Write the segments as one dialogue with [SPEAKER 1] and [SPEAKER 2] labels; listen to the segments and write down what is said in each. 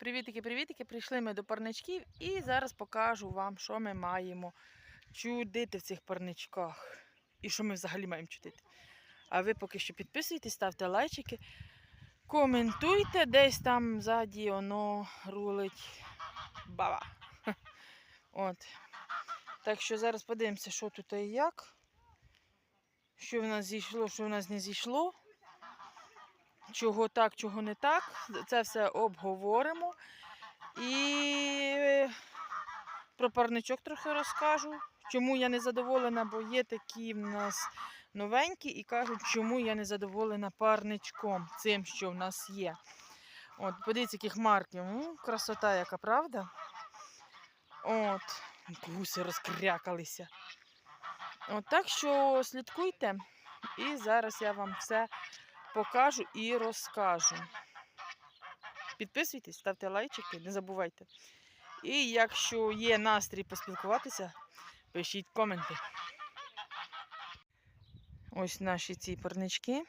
[SPEAKER 1] Привітики-привітики! Прийшли ми до парничків і зараз покажу вам, що ми маємо чудити в цих парничках. І що ми взагалі маємо чудити. А ви поки що підписуйтесь, ставте лайчики, коментуйте, десь там ззаді воно рулить баба. От. Так що зараз подивимося, що тут і як. Що в нас зійшло, що в нас не зійшло. Чого так, чого не так. Це все обговоримо. І про парничок трохи розкажу. Чому я не задоволена, бо є такі в нас новенькі і кажуть, чому я не задоволена парничком, цим, що в нас є. От, подивіться, яких марків. Ну, красота яка, правда? От, гуси розкрякалися. От так що слідкуйте. І зараз я вам все покажу і розкажу. Підписуйтесь, ставте лайчики, не забувайте. І якщо є настрій поспілкуватися, пишіть коменти. Ось наші ці парнички.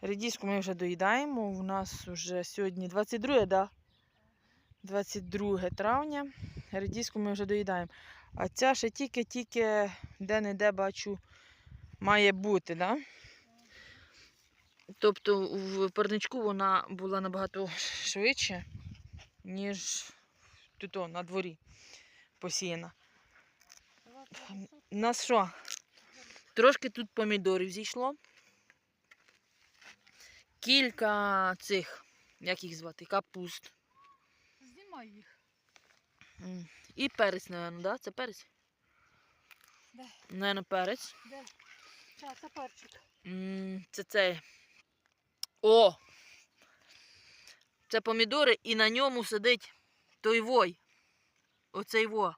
[SPEAKER 1] Редіску ми вже доїдаємо. У нас вже сьогодні 22, да? 22 травня. Редіску ми вже доїдаємо. А ця ще тільки-тільки де-не-де бачу, має бути, да? Тобто в парничку вона була набагато швидше, ніж тут на дворі посіяна. У нас що? Трошки тут помідорів зійшло. Кілька цих, як їх звати, капуст.
[SPEAKER 2] Знімай їх.
[SPEAKER 1] І перець, напевно, да? Це перець?
[SPEAKER 2] Де?
[SPEAKER 1] Наверно, перець.
[SPEAKER 2] Де? Це перчик.
[SPEAKER 1] Це цей. О! Це помідори, і на ньому сидить той вой. Оцей во.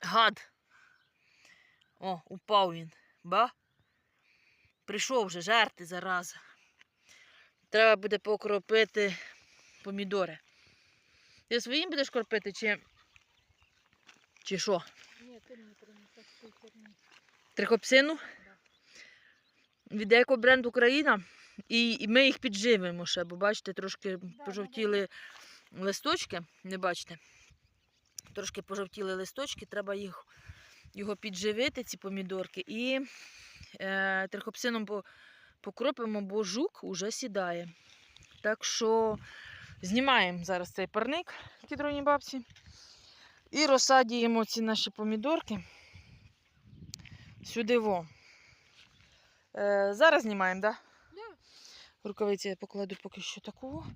[SPEAKER 1] Гад. О, упав він. Ба? Прийшов вже жерти зараза. Треба буде покропити помідори. Ти своїм будеш кропити чи. Чи що?
[SPEAKER 2] Ні, ти мені принесеш.
[SPEAKER 1] Трихопсину? Від екобренд Україна. І, і ми їх підживимо ще, бо бачите, трошки пожовтіли листочки, не бачите. Трошки пожовтіли листочки, треба їх, його підживити, ці помідорки, і е, трихопсином покропимо, бо жук уже сідає. Так що знімаємо зараз цей парник кідроні бабці. І розсадіємо ці наші помідорки сюди во. Е, зараз знімаємо, так? Да? Рукавиці я покладу поки що таку.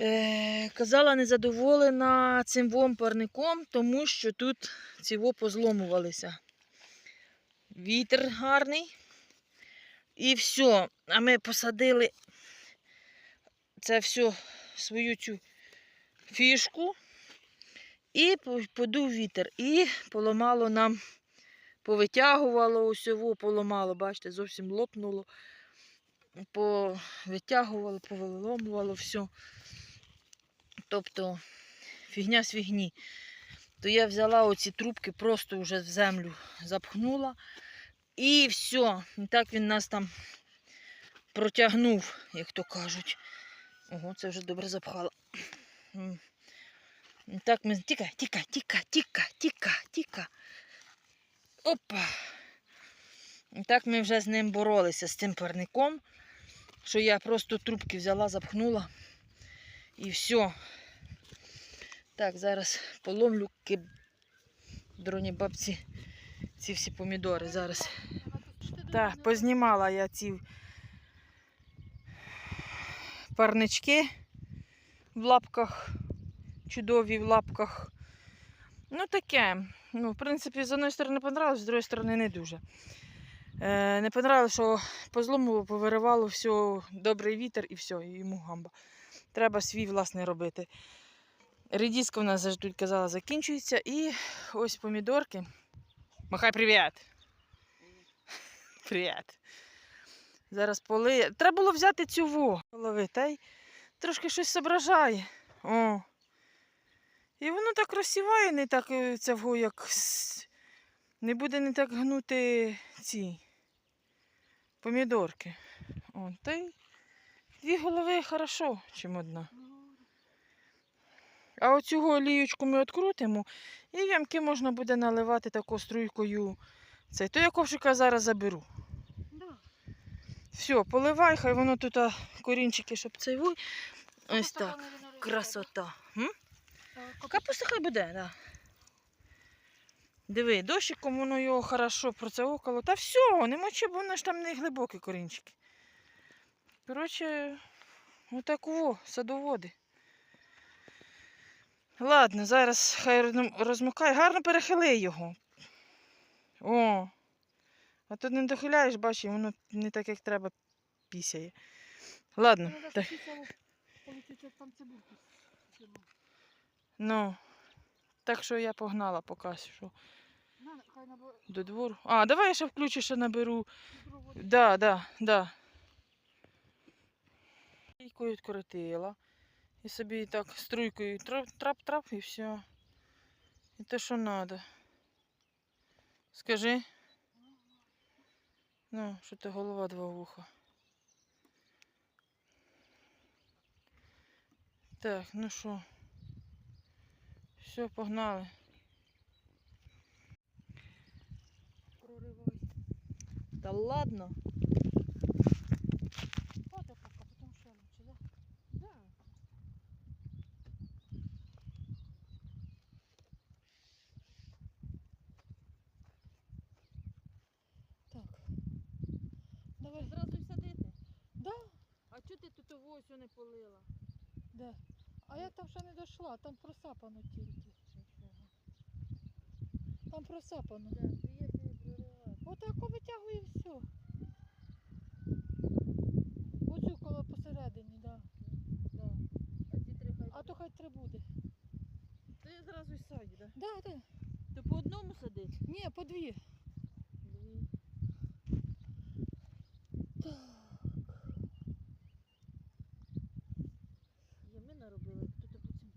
[SPEAKER 1] Е, казала, незадоволена цим вом парником, тому що тут ці позломувалися. Вітер гарний. І все. А ми посадили це все свою цю фішку. І подув вітер. І поламало нам, повитягувало усього, поламало, бачите, зовсім лопнуло. Повитягувало, повиломувало все. Тобто фігня з фігні. То я взяла оці трубки, просто вже в землю запхнула. І все. І так він нас там протягнув, як то кажуть. Ого, це вже добре запхала. І Так ми. Тіка, тіка, тіка, тіка, тіка, тіка. Опа. Так ми вже з ним боролися, з цим парником, що я просто трубки взяла, запхнула. І все. Так, зараз поломлю дроні бабці ці всі помідори зараз. Так, познімала я ці парнички в лапках, чудові в лапках. Ну, таке. Ну, в принципі, з одної сторони понравилось, з другої сторони не дуже. Е, не понравилось, що позломувало, повиривало все, добрий вітер і все, йому гамба. Треба свій власний робити. Редіска в нас завжди казала закінчується. І ось помідорки. Махай привіт! Привіт! Зараз поли. Треба було взяти цю голови, та й трошки щось зображає. О. І воно так розсіває, не так е, це вго, як не буде не так гнути ці помідорки. О, та й Дві голови хорошо, чим одна. А оцю оліючку ми відкрутимо, і ямки можна буде наливати таку струйкою. Цей. То я ковшика зараз заберу.
[SPEAKER 2] да.
[SPEAKER 1] Все, поливай, хай воно тут корінчики, щоб цей вуй. Ось так. Красота. М?
[SPEAKER 2] Та, капуста.
[SPEAKER 1] Хай буде, так. Да. Диви, дощиком воно його хорошо процеокало. Та все, не мочи, бо воно ж там не глибокі корінчики. Коротше, отак во, садоводи. Ладно, зараз хай розм- розмикає. Гарно перехили його. О. А то не дохиляєш, бачиш, воно не так, як треба, пісяє. Ладно.
[SPEAKER 2] Треба
[SPEAKER 1] Так.
[SPEAKER 2] як там цибульку з'їмо.
[SPEAKER 1] Ну. Так що я погнала поки що до двору. А, давай я ще включу, ще наберу.
[SPEAKER 2] відро води.
[SPEAKER 1] Да, да, да. Трійкою відкоротила. І собі так струйкою трап-трап і все. І те, що треба. Скажи. Ну, що ти голова два вуха. Так, ну що. Все, погнали.
[SPEAKER 2] Проривай.
[SPEAKER 1] Та ладно.
[SPEAKER 2] Давай.
[SPEAKER 1] Зразу й садити.
[SPEAKER 2] Да,
[SPEAKER 1] А чого ти тут ось не полила?
[SPEAKER 2] де? А я там ще не дійшла, там просапано тільки. Там просапано. Отак витягує і все. Оцю коло посередині, да. да.
[SPEAKER 1] А ті три хай.
[SPEAKER 2] А то хай три буде.
[SPEAKER 1] То я зразу й садю, да?
[SPEAKER 2] Да, да.
[SPEAKER 1] То по одному садить?
[SPEAKER 2] Ні, по дві.
[SPEAKER 1] Дві. Ями наробили, тут буцім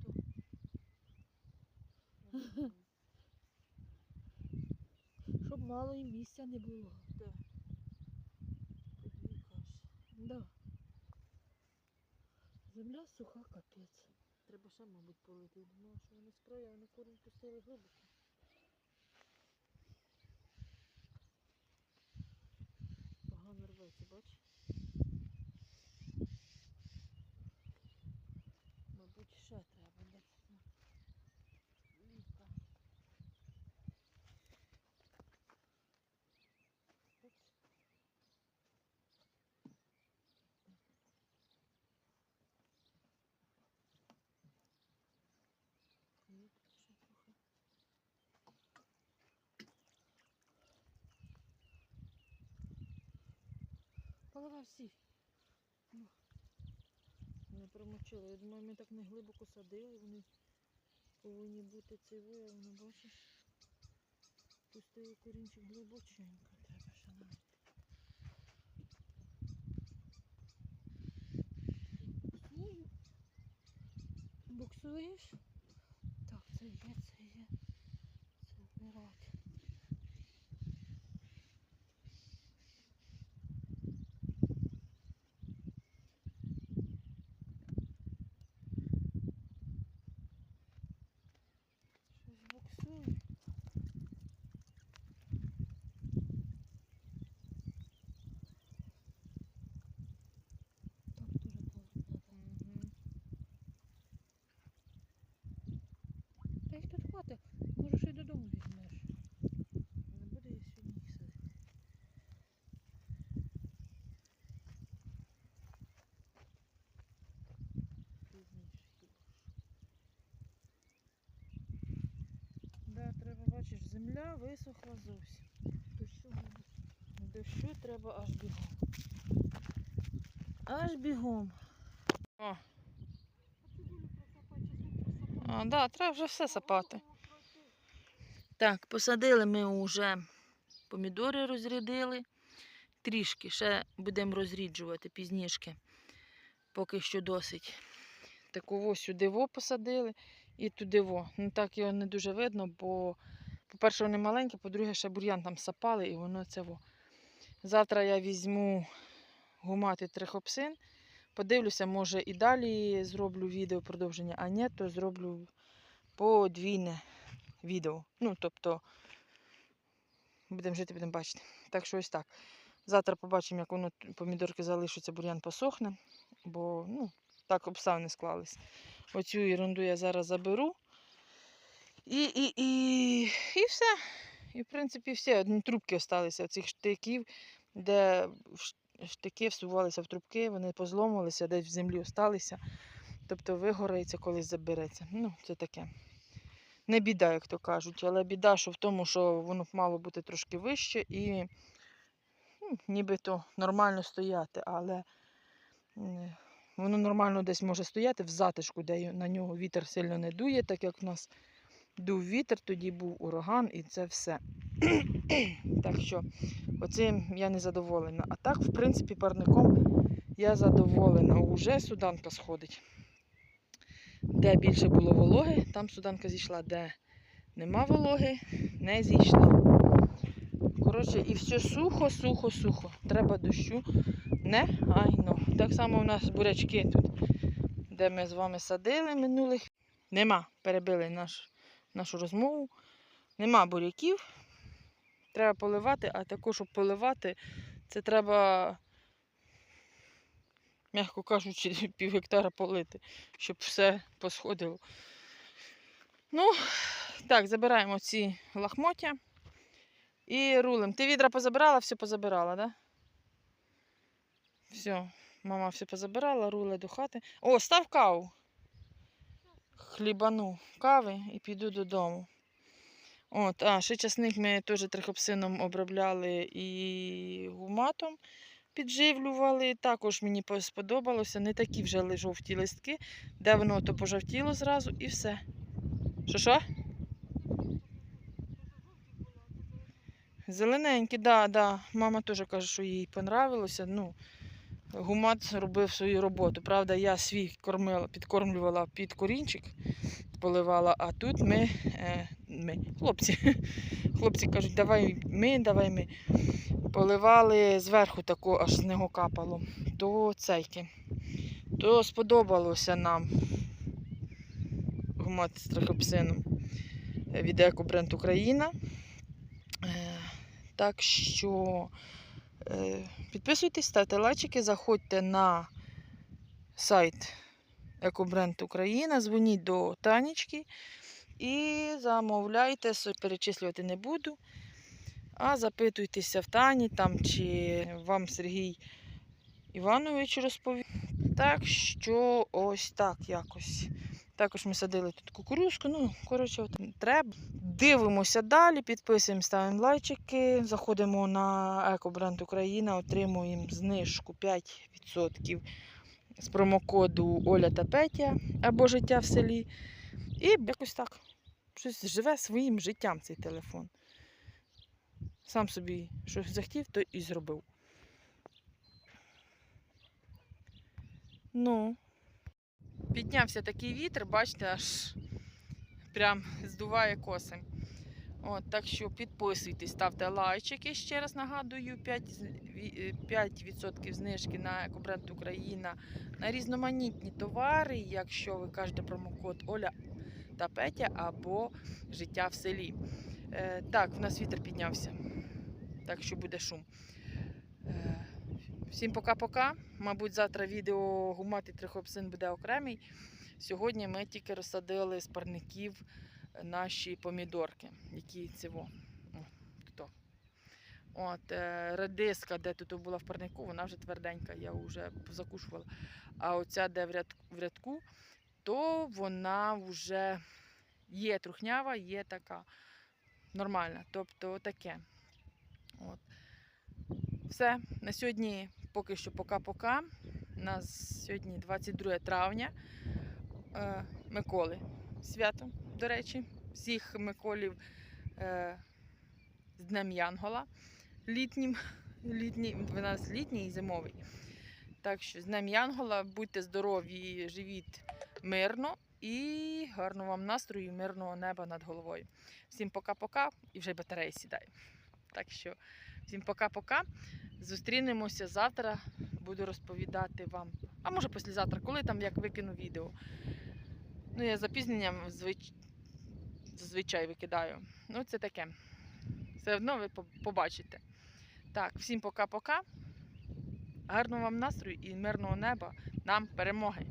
[SPEAKER 1] то.
[SPEAKER 2] Мало і місця не було.
[SPEAKER 1] По.
[SPEAKER 2] Да. Земля суха капець.
[SPEAKER 1] Треба ще, мабуть, полити. Я думала, що вони справи, а вони корінь пустили глибоко. Погано рветься, бач? Мабуть, ще треба десь. ну, Ліка. Опс. Ні, тут ще трохи.
[SPEAKER 2] Поливай всі.
[SPEAKER 1] Не промочила. Я думаю, ми так не глибоко садили, вони повинні бути а воно бачиш. Пустили корінчик глибоченько, треба ще навіть.
[SPEAKER 2] Буксуєш? Так, це є, це є. Це вбирати.
[SPEAKER 1] Щось буксує.
[SPEAKER 2] Так дуже плотно.
[SPEAKER 1] Угу.
[SPEAKER 2] Та їх тут хватить. Може, ще й додому візьмеш.
[SPEAKER 1] Не буду я сьогодні їх садити. Пізніше хіба ж. Да, треба, бачиш, земля висохла зовсім.
[SPEAKER 2] Дощу буде.
[SPEAKER 1] Дощу треба аж бігом. Аж бігом. О,
[SPEAKER 2] А
[SPEAKER 1] да, треба вже все сапати. Так, посадили ми вже помідори розрядили. Трішки ще будемо розріджувати пізніше. Поки що досить. Таково сюди во посадили і туди во. Ну так його не дуже видно, бо, по-перше, вони маленькі, по-друге, ще бур'ян там сапали і воно це во. Завтра я візьму гумати трихопсин, Подивлюся, може і далі зроблю відео продовження, а ні, то зроблю подвійне відео. Ну, тобто, будемо жити, будемо бачити. Так що ось так. Завтра побачимо, як воно помідорки залишаться, бур'ян посохне, бо ну, так обставини склались. Оцю ерунду я зараз заберу. І, і, і, і все. І, в принципі, все. Одні трубки залишилися цих штиків, де штики всувалися в трубки, вони позломувалися, десь в землі осталися. Тобто вигорається, колись забереться. Ну, це таке. Не біда, як то кажуть, але біда, що в тому, що воно мало бути трошки вище і ну, нібито нормально стояти, але воно нормально десь може стояти в затишку, де на нього вітер сильно не дує, так як в нас дув вітер, тоді був ураган і це все. так що оцим я не задоволена. А так, в принципі, парником я задоволена. Уже суданка сходить. Де більше було вологи, там суданка зійшла, де нема вологи, не зійшла. Коротше, і все сухо, сухо, сухо. Треба дощу негайно. Так само у нас бурячки тут, де ми з вами садили минулих. Нема. Перебили наш, нашу розмову. Нема буряків. Треба поливати, а також, щоб поливати, це треба, м'яко кажучи, пів гектара полити, щоб все посходило. Ну, так, забираємо ці лахмоття. І рулем. Ти відра позабирала, все позабирала, да? Все, мама все позабирала, руле до хати. О, став каву. Хлібану кави і піду додому. От, а, ще часник ми теж трихопсином обробляли і гуматом підживлювали. Також мені сподобалося. Не такі вже жовті листки, де воно то пожовтіло зразу і все. Що що? Зелененькі, да, да. Мама теж каже, що їй понравилося. Ну, гумат робив свою роботу. Правда, я свій кормила, підкормлювала під корінчик, поливала, а тут ми, е, ми хлопці, хлопці кажуть, давай ми, давай ми. Поливали зверху тако, аж з нього капало. То цейки. То сподобалося нам гумат з трихопсином від Екобренд Україна. Е, Так що підписуйтесь, ставте лайчики, заходьте на сайт Екобренд Україна, дзвоніть до Танечки і замовляйте, перечислювати не буду. А запитуйтеся в Тані там, чи вам Сергій Іванович розповів. Так що ось так якось. Також ми садили тут кукурузку. Ну, коротше, от треба. Дивимося далі, підписуємо, ставимо лайчики. Заходимо на Екобренд Україна, отримуємо знижку 5% з промокоду Оля та Петя або життя в селі. І якось так. Щось живе своїм життям цей телефон. Сам собі щось захотів, то і зробив. Ну. Піднявся такий вітер, бачите, аж прям здуває коси. От, так що підписуйтесь, ставте лайчики. Ще раз нагадую, 5%, з- ві- е, 5% знижки на Екобренд Україна на різноманітні товари, якщо ви кажете промокод Оля та Петя або Життя в селі. Е, так, в нас вітер піднявся, так що буде шум. Всім пока-пока. Мабуть, завтра відео гумати трихопсин буде окремий. Сьогодні ми тільки розсадили з парників наші помідорки, які цього. От, е, редиска, де тут була в парнику, вона вже тверденька, я вже закушувала. А оця, де в рядку, в рядку, то вона вже є трухнява, є така нормальна. Тобто таке. От. Все, на сьогодні поки що пока-пока. У нас сьогодні 22 травня. Е, Миколи. Свято, до речі, всіх Миколів е, з Днем Янгола літнім. Літній, в нас літній і зимовий. Так що з Днем Янгола, будьте здорові, живіть мирно і гарного вам настрою, мирного неба над головою. Всім пока-пока і вже батарея сідає. Так що всім пока-пока. Зустрінемося завтра. Буду розповідати вам А може післязавтра, коли там як викину відео. Ну, я запізненням звич... зазвичай викидаю. Ну, це таке. Все одно ви побачите. Так, всім пока-пока. Гарного вам настрою і мирного неба. Нам перемоги!